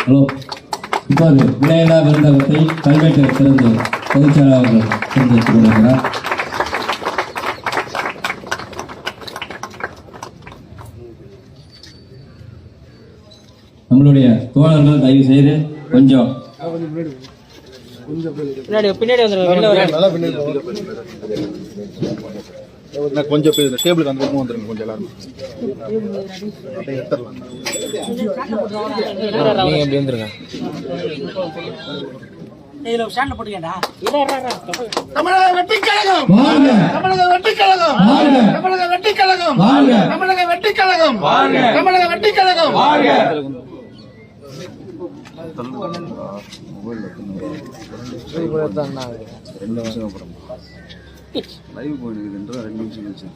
Hello. இப்போது விளையாடா விருந்தகத்தை கல்வெட்டு சிறந்த பொதுச்செயலாளர்கள் சிறந்து கொண்டிருக்கிறார் நம்மளுடைய தோழர்கள் தயவு செய்து கொஞ்சம் கொஞ்சம் டேபிளுக்கு அந்த பக்கம் வந்துருங்க கொஞ்சம் எல்லாரும். நீங்க எப்படி வந்துருங்க இதுல ஸ்டாண்ட்ல போட்டுக்கடா தமிழக வெற்றி கழகம் தமிழக கழகம் தமிழக வெற்றி கழகம் தமிழக வெற்றி கழகம் தமிழக வெற்றி கழகம் ரெண்டு நிமிஷம் அப்புறம் லைவ் போயிட்டு ரெண்டு நிமிஷம் கழிச்சு